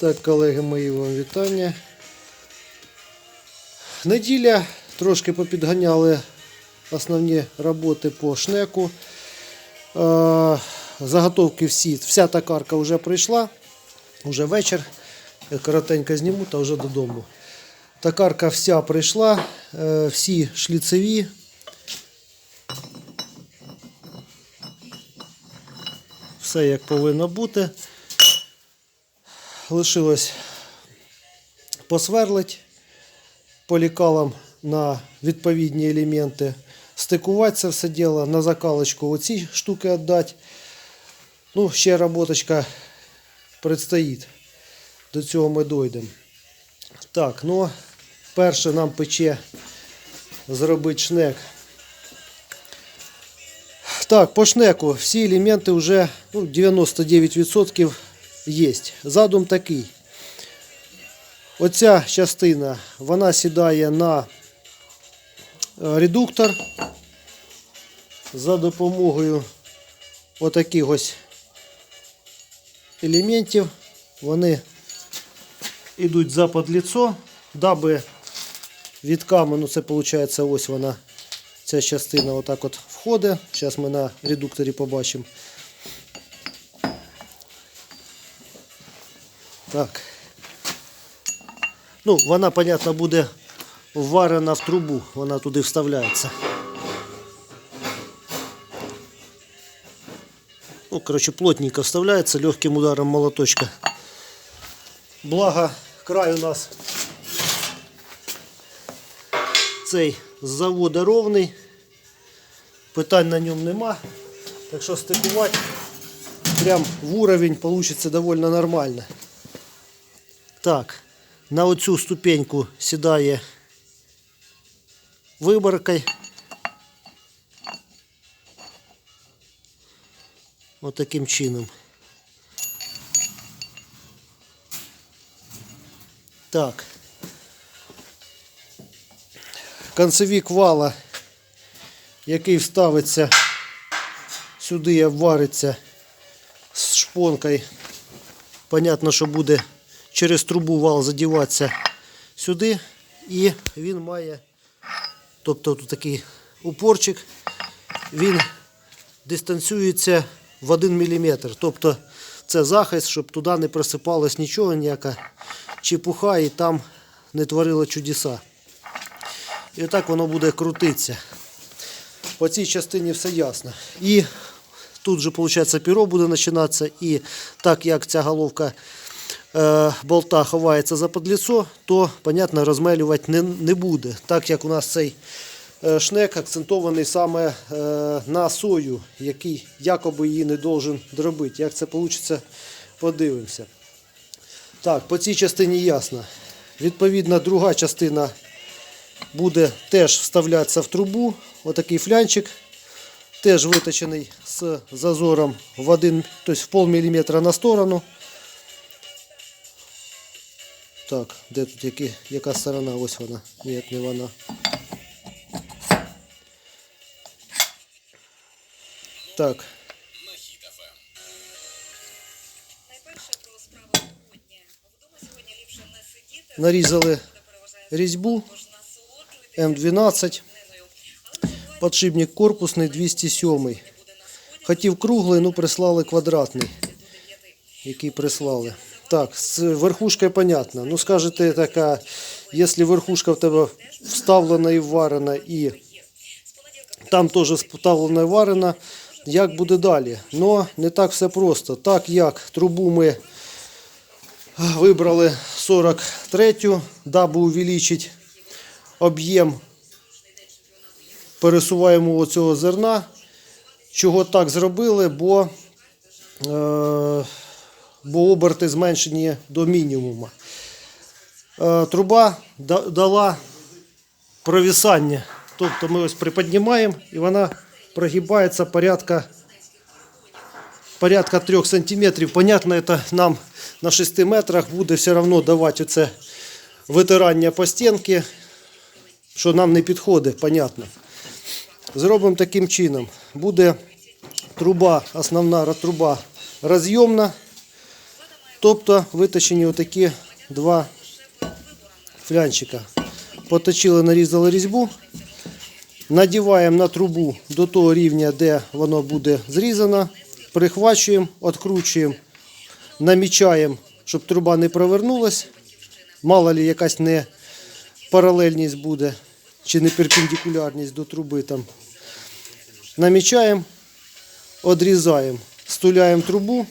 Так, колеги мої, вам вітання. Неділя трошки попідганяли основні роботи по шнеку. Е, Заготовки всі, вся токарка вже прийшла. Уже вечір. Коротенько зніму та вже додому. Токарка вся прийшла, е, всі шліцеві. Все як повинно бути. Лишилось посверлить полікалом на відповідні елементи, стикувати це все діло, на закалочку оці штуки віддати. Ну, ще роботочка предстоїть. До цього ми дійдемо. Так, ну, перше нам пече зробити шнек. Так, по шнеку всі елементи вже ну, 99% є. Задум такий. Оця частина вона сідає на е, редуктор за допомогою отаких ось елементів. Вони йдуть за подліцо, даби від каменю, це виходить ось вона, ця частина отак от входить. Зараз ми на редукторі побачимо. Так. Ну, вона, понятно, буде вварена в трубу, вона туди вставляється. Ну, короче, плотненько вставляється легким ударом молоточка. Благо, край у нас цей з заводу ровний. Питань на ньому нема. Так що стикувати прям в уровень вийде доволі нормально. Так, на оцю ступеньку сідає виборкой. Ось таким чином. Так. Концевік вала, який вставиться сюди обвариться з шпонкою. Понятно, що буде через трубу вал задіватися сюди. І він має, тобто тут такий упорчик, він дистанціюється в 1 мм. Тобто це захист, щоб туди не просипалось нічого, ніяка чепуха і там не творило чудеса. І отак воно буде крутитися. По цій частині все ясно. І тут же, виходить, піро буде починатися. І так як ця головка болта ховається за подліцо, то, понятно, розмелювати не, не буде. Так як у нас цей е, шнек акцентований саме е, на сою, який якоби її не должен дробити. Як це вийде, подивимося. Так, по цій частині ясно. Відповідно, друга частина буде теж вставлятися в трубу. Отакий флянчик, теж виточений з зазором в один, тобто в пол міліметра на сторону. Так, де тут які, яка сторона? Ось вона. Ні, не вона. Так, нарізали різьбу М12, дниною. Подшипник корпусний 207. буде на сході Хотів круглий, ну прислали квадратний, який прислали. Так, з верхушкою понятно. Ну скажете така, якщо верхушка в тебе вставлена і варена, і там теж вставлена і варена, як буде далі? Ну, не так все просто. Так як трубу ми вибрали 43, даби увеличити об'єм пересуваємо цього зерна. Чого так зробили? Бо, е, бо оберти зменшені до мінімуму. Е, труба дала провісання. Тобто ми ось приподнімаємо і вона прогибається порядка, порядка 3 см. Понятно, это нам на 6 метрах буде все одно давати оце витирання по стінки, що нам не підходить, понятно. Зробимо таким чином. Буде труба, основна труба роз'ємна. Тобто виточені отакі два флянчика. Поточили, нарізали різьбу. Надіваємо на трубу до того рівня, де воно буде зрізано. Прихвачуємо, відкручуємо, намічаємо, щоб труба не провернулась. Мало ли якась не паралельність буде чи не перпендикулярність до труби там. Намічаємо, відрізаємо, стуляємо трубу,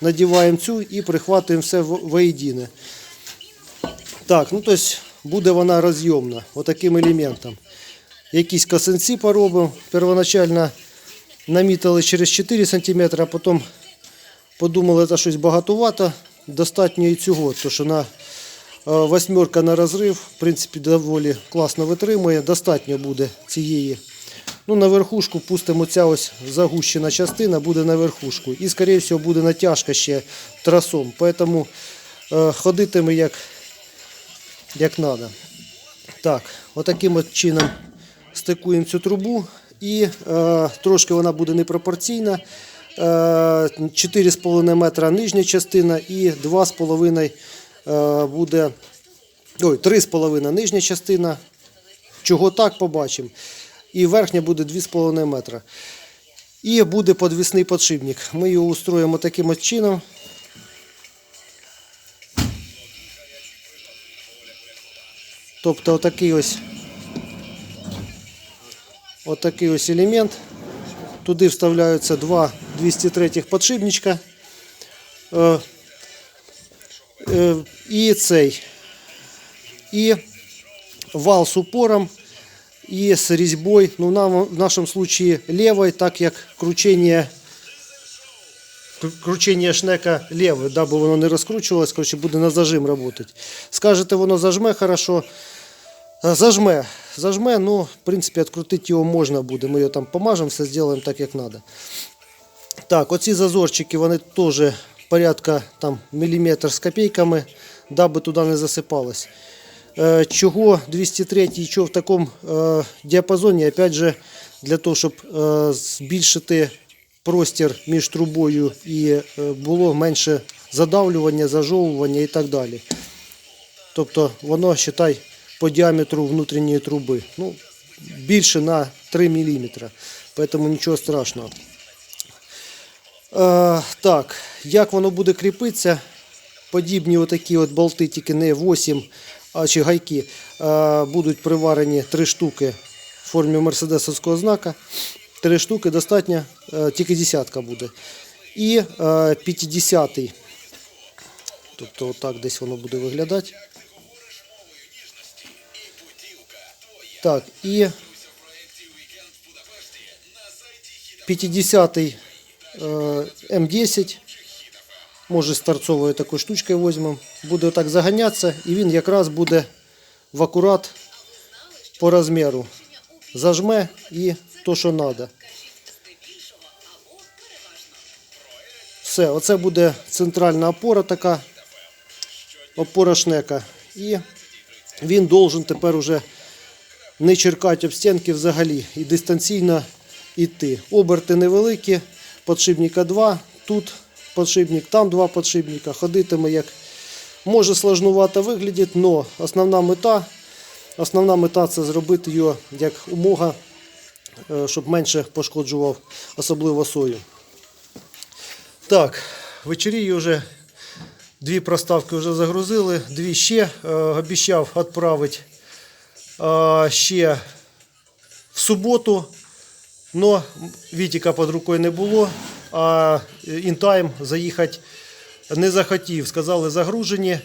надіваємо цю і прихватуємо все воєдине. Так, ну тобто буде вона розйомна, отаким елементом. Якісь косинці поробимо. Первоначально намітили через 4 см, а потім подумали, це щось багатовато. Достатньо і цього, тому що на е, восьмерка на розрив, в принципі, доволі класно витримує. Достатньо буде цієї. Ну, на верхушку пустимо ця ось загущена частина, буде на верхушку. І, скоріше всього, буде натяжка ще тросом. Тому е, ходитиме як, як треба. Так, отаким от чином стикуємо цю трубу і е, трошки вона буде непропорційна. Е, 4,5 метра нижня частина і 2,5 е, буде. Ой, 3,5 нижня частина. Чого так побачимо. І верхня буде 2,5 метра. І буде подвісний подшипник. Ми його устроїмо таким от чином. Тобто отакий ось отакий ось елемент. Туди вставляються два 203 подшипничка. Е, е, і цей. І вал з упором і з різьбою. Ну, нам, в нашому случае левой, так як кручення, кру- кручення шнека левой, даби воно не розкручувалось, коротше, буде на зажим працювати. Скажете, воно зажме хорошо. Е, Зажме. Зажме, ну, в принципі, відкрутити його можна буде. Ми його там помажемо, все зробимо так, як треба. Так, оці зазорчики, вони теж порядка там, міліметр з копійками, даби туди не засипалось. Е, Чого 203 і чого в такому е, діапазоні, опять же, для того, щоб е, збільшити простір між трубою і було менше задавлювання, зажовування і так далі. Тобто воно, считай, по діаметру внутрішньої труби. Ну, більше на 3 мм. Поэтому нічого страшного. Е, так, як воно буде кріпитися? Подібні отакі от болти, тільки не 8, а чи гайки, е, будуть приварені 3 штуки в формі мерседесовського знака. 3 штуки достатньо, е, тільки десятка буде. І е, 50 Тобто отак десь воно буде виглядати. Так, і 50-й е, М10. Може з торцовою такою штучкою візьмемо. Буде отак заганятися і він якраз буде в акурат по розміру. Зажме і то, що треба. Все, оце буде центральна опора така, опора шнека. І він должен тепер уже не черкати об стінки взагалі і дистанційно йти. Оберти невеликі, подшипника 2, тут подшипник, там два подшипника. Ходитиме як може сложнувато виглядить, але основна мета, основна мета це зробити його як умога, е, щоб менше пошкоджував, особливо сою. Так, вечерію вже дві проставки вже загрузили, дві ще е, обіцяв відправити е, ще в суботу. Но Вітіка під рукою не було, а інтайм заїхати не захотів. Сказали, загружені,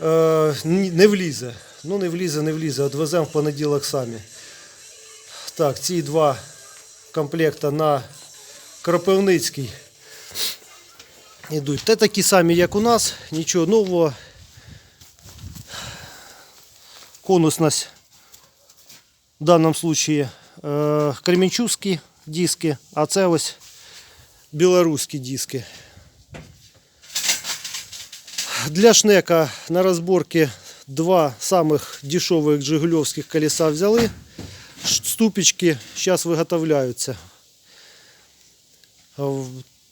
е, не влізе. Ну, не влізе, не влізе. Відвеземо в понеділок самі. Так, ці два комплекта на Кропивницький йдуть. Те такі самі, як у нас, нічого нового. Конусность в даному случаї е, кременчуцькі диски, а це ось білоруські диски. Для шнека на розборці два самих дешевих джигульовських колеса взяли. Ступички зараз виготовляються.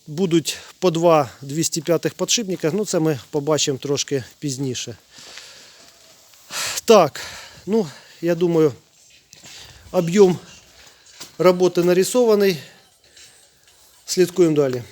Будуть по два 205 подшипника. Ну, це ми побачимо трошки пізніше. Так, ну, я думаю, об'єм роботи нарисований. Слідкуємо далі.